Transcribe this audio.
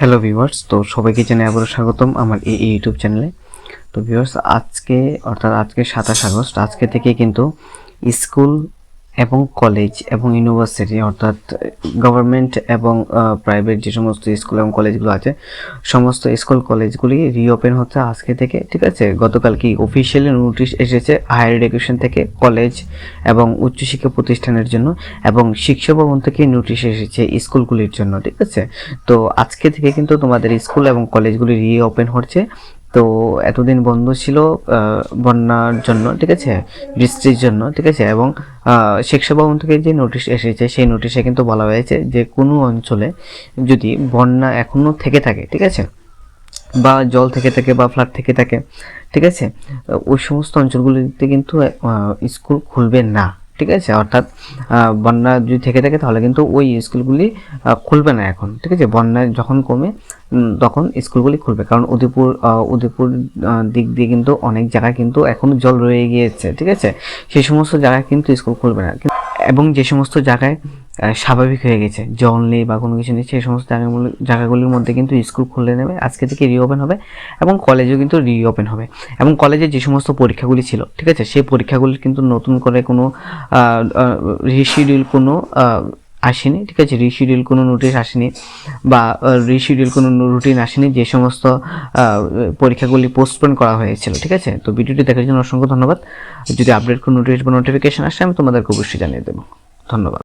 Hello viewers, তো সবাইকে জানাই আবারও স্বাগতম আমার এই ইউটিউব চ্যানেলে। তো ভিউয়ার্স, আজকে, অর্থাৎ আজকে সাতাশ আগস্ট, আজকে থেকে কিন্তু স্কুল এবং কলেজ এবং ইউনিভার্সিটি অর্থাৎ গভর্নমেন্ট এবং প্রাইভেট যে সমস্ত স্কুল এবং কলেজগুলো আছে, সমস্ত স্কুল কলেজগুলি রিওপেন হচ্ছে আজকে থেকে, ঠিক আছে? গতকাল কি অফিসিয়ালি নোটিশ এসেছে হায়ার এডুকেশন থেকে কলেজ এবং উচ্চশিক্ষা প্রতিষ্ঠানের জন্য, এবং শিক্ষা ভবন থেকে নোটিশ এসেছে স্কুলগুলির জন্য, ঠিক আছে? তো আজকে থেকে কিন্তু তোমাদের স্কুল এবং কলেজগুলি রিওপেন হচ্ছে। তো এতদিন বন্ধ ছিল বন্যার জন্য, ঠিক আছে? বৃষ্টির জন্য, ঠিক আছে? এবং শিক্ষা ভবন থেকে যে নোটিশ এসেছে, সেই নোটিশে কিন্তু বলা হয়েছে যে কোনো অঞ্চলে যদি বন্যা এখনও থেকে থাকে, ঠিক আছে? বা জল থেকে থাকে বা ফ্লাড থেকে থাকে, ঠিক আছে? ওই সমস্ত অঞ্চলগুলিতে কিন্তু স্কুল খুলবে না। ঠিক আছে? অর্থাৎ বন্যা যদি থেকে থাকে তাহলে কিন্তু ওই স্কুলগুলি খুলবে না এখন, ঠিক আছে? বন্যা যখন কমে তখন স্কুলগুলি খুলবে। কারণ উদয়পুর উদয়পুর দিক দিয়ে কিন্তু অনেক জায়গায় কিন্তু এখনও জল রয়ে গিয়েছে, ঠিক আছে? সেই সমস্ত জায়গায় কিন্তু স্কুল খুলবে না। এবং যে সমস্ত জায়গায় স্বাভাবিক হয়ে গেছে। জল নেই বা কোনো কিছু নেই, সেই সমস্ত জায়গাগুলো জায়গাগুলির মধ্যে কিন্তু স্কুল খুলে নেবে। আজকে থেকে রিওপেন হবে এবং কলেজও কিন্তু রিওপেন হবে। এবং কলেজে যে সমস্ত পরীক্ষাগুলি ছিল, ঠিক আছে? সেই পরীক্ষাগুলির কিন্তু নতুন করে কোনো রিশিডিউল কোনো আসেনি, ঠিক আছে? রিশিডিউল কোনো নোটিশ আসেনি বা রিশিডিউল কোনো রুটিন আসেনি। যে সমস্ত পরীক্ষাগুলি পোস্টপোন করা হয়েছিল, ঠিক আছে? তো ভিডিওটি দেখার জন্য অসংখ্য ধন্যবাদ। যদি আপডেট কোনো নোটিশ বা নোটিফিকেশন আসে, আমি তোমাদেরকে অবশ্যই জানিয়ে দেবো। ধন্যবাদ।